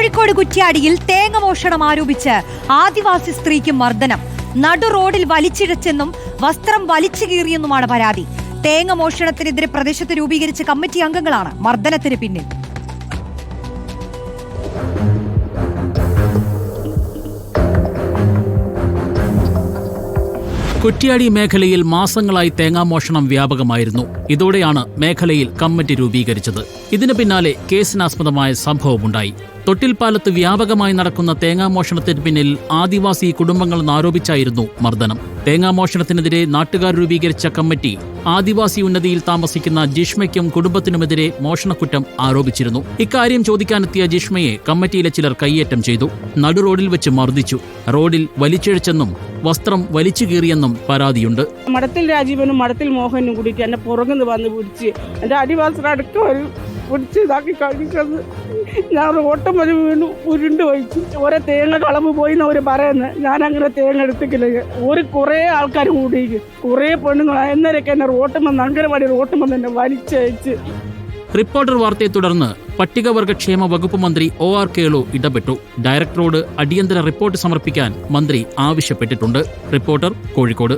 കോഴിക്കോട് കുറ്റ്യാടിയിൽ തേങ്ങ മോഷണം ആരോപിച്ച് ആദിവാസി സ്ത്രീക്ക് മർദ്ദനം. നടു റോഡിൽ വലിച്ചിഴച്ചെന്നും വസ്ത്രം വലിച്ചു കീറിയെന്നുമാണ് പരാതി. തേങ്ങ മോഷണത്തിനെതിരെ പ്രദേശത്ത് രൂപീകരിച്ച കമ്മിറ്റി അംഗങ്ങളാണ് മർദ്ദനത്തിന് പിന്നിൽ. കുറ്റ്യാടി മേഖലയിൽ മാസങ്ങളായി തേങ്ങാമോഷണം വ്യാപകമായിരുന്നു. ഇതോടെയാണ് മേഖലയിൽ കമ്മിറ്റി രൂപീകരിച്ചത്. ഇതിന് പിന്നാലെ കേസിനാസ്പദമായ സംഭവമുണ്ടായി. തൊട്ടിൽപ്പാലത്ത് വ്യാപകമായി നടക്കുന്ന തേങ്ങാമോഷണത്തിന് പിന്നിൽ ആദിവാസി കുടുംബങ്ങളെന്ന് ആരോപിച്ചായിരുന്നു മർദ്ദനം. തേങ്ങാമോഷണത്തിനെതിരെ നാട്ടുകാർ രൂപീകരിച്ച കമ്മിറ്റി ആദിവാസി ഉന്നതിയിൽ താമസിക്കുന്ന ജിഷ്മയ്ക്കും കുടുംബത്തിനുമെതിരെ മോഷണക്കുറ്റം ആരോപിച്ചിരുന്നു. ഇക്കാര്യം ചോദിക്കാനെത്തിയ ജിഷ്മയെ കമ്മിറ്റിയിലെ ചിലർ കയ്യേറ്റം ചെയ്തു. നടു റോഡിൽ വെച്ച് മർദ്ദിച്ചു. റോഡിൽ വലിച്ചിഴച്ചെന്നും വസ്ത്രം വലിച്ചു കീറിയെന്നും പരാതിയുണ്ട്. മഠത്തിൽ രാജീവനും മഠത്തിൽ മോഹനും കൂടിയിട്ട് എന്നെ പുറകുന്ന് വന്ന് പിടിച്ച് എന്റെ അടിവാസടക്കം ഒരു പിടിച്ച് ഇതാക്കി കഴിക്കുന്നത് ഞാൻ ഓട്ടം വരെ വീണു ഉരുണ്ട് വഹിച്ചു. ഓരോ തേങ്ങ കളമ്പ് പോയി എന്ന് അവർ പറയുന്നത് ഞാൻ അങ്ങനെ തേങ്ങ എടുത്തിക്കില്ല. ഒരു കുറേ ആൾക്കാർ കൂടിയിരിക്കും കുറേ പെണ്ണുങ്ങൾ എന്നേരൊക്കെ എന്നെ റോട്ടം വന്ന് അങ്കനവാടി റോട്ടം വന്ന് എന്നെ വലിച്ചയച്ച്. റിപ്പോർട്ടർ വാർത്തയെ തുടർന്ന് പട്ടികവർഗക്ഷേമ വകുപ്പ് മന്ത്രി ഒ ആർ കേളു ഇടപെട്ടു. ഡയറക്ടറോട് അടിയന്തര റിപ്പോർട്ട് സമർപ്പിക്കാൻ മന്ത്രി ആവശ്യപ്പെട്ടിട്ടുണ്ട്. റിപ്പോർട്ടർ കോഴിക്കോട്.